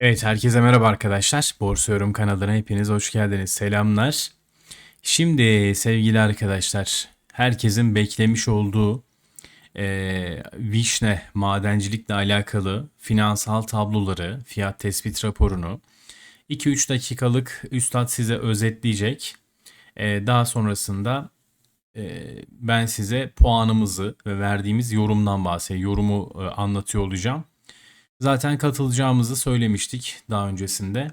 Evet, herkese merhaba arkadaşlar. Borsa Yorum kanalına hepiniz hoş geldiniz. Selamlar. Şimdi sevgili arkadaşlar, herkesin beklemiş olduğu eee Vişne madencilikle alakalı finansal tabloları, fiyat tespit raporunu 2-3 dakikalık üstad size özetleyecek. Eee, daha sonrasında eee, ben size puanımızı ve verdiğimiz yorumdan bahsedeyim. Yorumu e, anlatıyor olacağım. Zaten katılacağımızı söylemiştik daha öncesinde.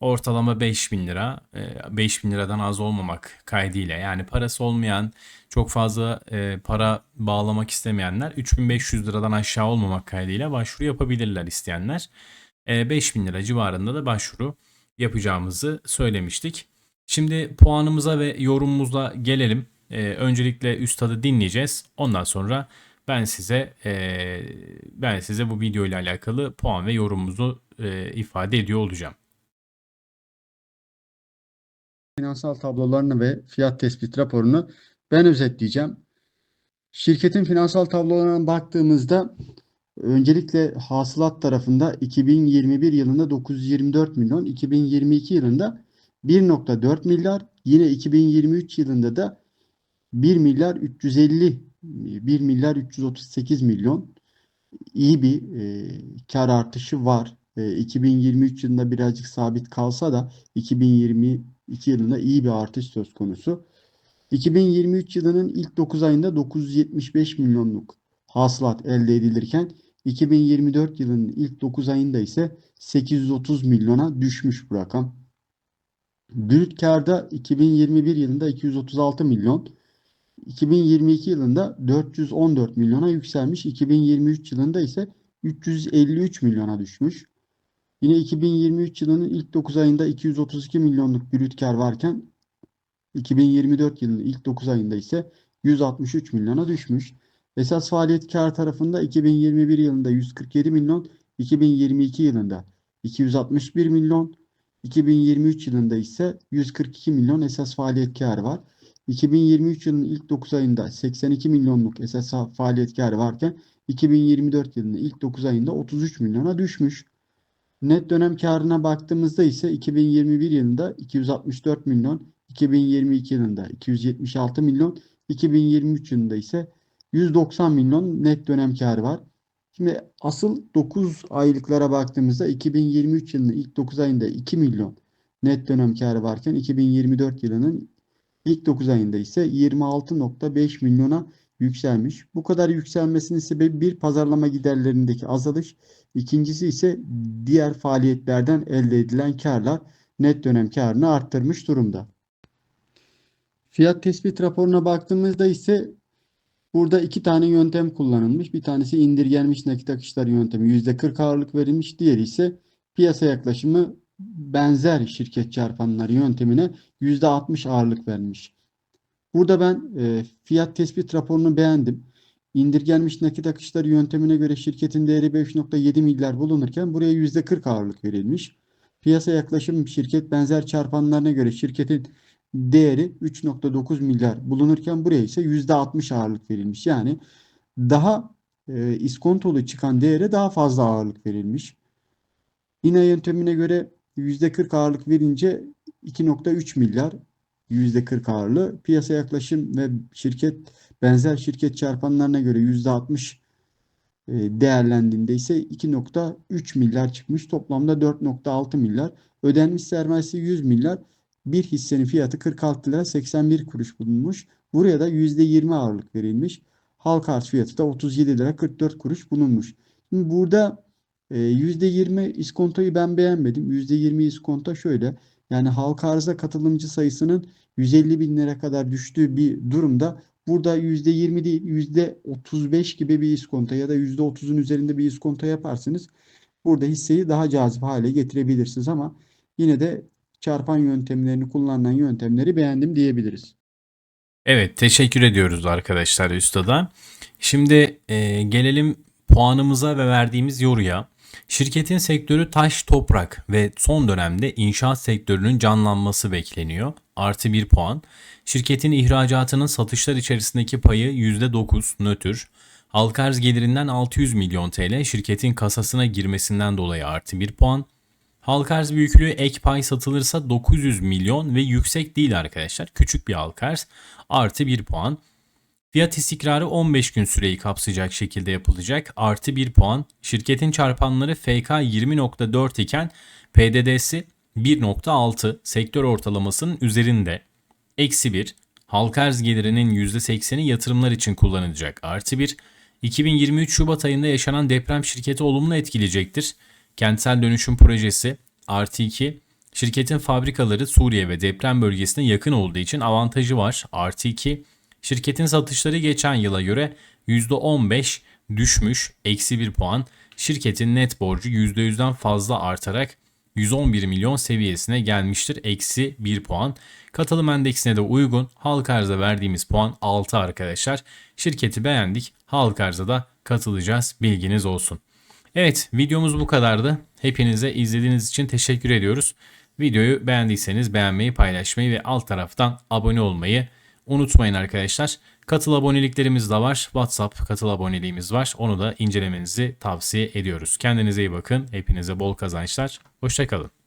Ortalama 5000 lira, e, 5000 liradan az olmamak kaydıyla yani parası olmayan, çok fazla e, para bağlamak istemeyenler 3500 liradan aşağı olmamak kaydıyla başvuru yapabilirler isteyenler. E, 5000 lira civarında da başvuru yapacağımızı söylemiştik. Şimdi puanımıza ve yorumumuza gelelim. E, öncelikle üstadı dinleyeceğiz. Ondan sonra ben size eee, ben size bu video ile alakalı puan ve yorumumuzu eee, ifade ediyor olacağım. finansal tablolarını ve fiyat tespit raporunu ben özetleyeceğim. Şirketin finansal tablolarına baktığımızda öncelikle hasılat tarafında 2021 yılında 924 milyon, 2022 yılında 1.4 milyar, yine 2023 yılında da 1 milyar 350 1 milyar 338 milyon iyi bir e, kar artışı var. E, 2023 yılında birazcık sabit kalsa da 2022 yılında iyi bir artış söz konusu. 2023 yılının ilk 9 ayında 975 milyonluk hasılat elde edilirken 2024 yılının ilk 9 ayında ise 830 milyona düşmüş bu rakam. Brüt karda 2021 yılında 236 milyon, 2022 yılında 414 milyona yükselmiş. 2023 yılında ise 353 milyona düşmüş. Yine 2023 yılının ilk 9 ayında 232 milyonluk brüt kar varken 2024 yılının ilk 9 ayında ise 163 milyona düşmüş. Esas faaliyet kar tarafında 2021 yılında 147 milyon, 2022 yılında 261 milyon, 2023 yılında ise 142 milyon esas faaliyet karı var. 2023 yılının ilk 9 ayında 82 milyonluk esas faaliyet karı varken 2024 yılının ilk 9 ayında 33 milyona düşmüş. Net dönem karına baktığımızda ise 2021 yılında 264 milyon, 2022 yılında 276 milyon, 2023 yılında ise 190 milyon net dönem karı var. Şimdi asıl 9 aylıklara baktığımızda 2023 yılının ilk 9 ayında 2 milyon net dönem karı varken 2024 yılının ilk 9 ayında ise 26.5 milyona yükselmiş. Bu kadar yükselmesinin sebebi bir pazarlama giderlerindeki azalış, ikincisi ise diğer faaliyetlerden elde edilen karlar net dönem karını arttırmış durumda. Fiyat tespit raporuna baktığımızda ise burada iki tane yöntem kullanılmış. Bir tanesi indirgenmiş nakit akışlar yöntemi %40 ağırlık verilmiş. Diğeri ise piyasa yaklaşımı benzer şirket çarpanları yöntemine %60 ağırlık vermiş. Burada ben e, fiyat tespit raporunu beğendim. İndirgenmiş nakit akışları yöntemine göre şirketin değeri 5.7 milyar bulunurken buraya %40 ağırlık verilmiş. Piyasa yaklaşım şirket benzer çarpanlarına göre şirketin değeri 3.9 milyar bulunurken buraya ise %60 ağırlık verilmiş. Yani daha e, iskontolu çıkan değere daha fazla ağırlık verilmiş. Yine yöntemine göre %40 ağırlık verince 2.3 milyar %40 ağırlığı. Piyasa yaklaşım ve şirket benzer şirket çarpanlarına göre %60 e, değerlendiğinde ise 2.3 milyar çıkmış. Toplamda 4.6 milyar. Ödenmiş sermayesi 100 milyar. Bir hissenin fiyatı 46 lira 81 kuruş bulunmuş. Buraya da %20 ağırlık verilmiş. Halka arz fiyatı da 37 lira 44 kuruş bulunmuş. Şimdi burada %20 iskontoyu ben beğenmedim. %20 iskonto şöyle. Yani halka arıza katılımcı sayısının 150 bin lira kadar düştüğü bir durumda burada %20 değil %35 gibi bir iskonto ya da %30'un üzerinde bir iskonto yaparsınız. Burada hisseyi daha cazip hale getirebilirsiniz ama yine de çarpan yöntemlerini kullanılan yöntemleri beğendim diyebiliriz. Evet, teşekkür ediyoruz arkadaşlar üstada. Şimdi e, gelelim puanımıza ve verdiğimiz yoruya. Şirketin sektörü taş, toprak ve son dönemde inşaat sektörünün canlanması bekleniyor. Artı 1 puan. Şirketin ihracatının satışlar içerisindeki payı %9 nötr. Halka arz gelirinden 600 milyon TL şirketin kasasına girmesinden dolayı artı 1 puan. Halka arz büyüklüğü ek pay satılırsa 900 milyon ve yüksek değil arkadaşlar. Küçük bir halka arz. Artı 1 puan. Fiyat istikrarı 15 gün süreyi kapsayacak şekilde yapılacak. Artı 1 puan. Şirketin çarpanları FK 20.4 iken PDD'si 1.6 sektör ortalamasının üzerinde. Eksi 1. Halka arz gelirinin %80'i yatırımlar için kullanılacak. Artı 1. 2023 Şubat ayında yaşanan deprem şirketi olumlu etkileyecektir. Kentsel dönüşüm projesi artı 2. Şirketin fabrikaları Suriye ve deprem bölgesine yakın olduğu için avantajı var. Artı 2. Şirketin satışları geçen yıla göre %15 düşmüş. Eksi 1 puan. Şirketin net borcu %100'den fazla artarak 111 milyon seviyesine gelmiştir. Eksi 1 puan. Katılım endeksine de uygun. Halk arza verdiğimiz puan 6 arkadaşlar. Şirketi beğendik. Halk arza da katılacağız. Bilginiz olsun. Evet videomuz bu kadardı. Hepinize izlediğiniz için teşekkür ediyoruz. Videoyu beğendiyseniz beğenmeyi, paylaşmayı ve alt taraftan abone olmayı unutmayın arkadaşlar. Katıl aboneliklerimiz de var. WhatsApp katıl aboneliğimiz var. Onu da incelemenizi tavsiye ediyoruz. Kendinize iyi bakın. Hepinize bol kazançlar. Hoşçakalın.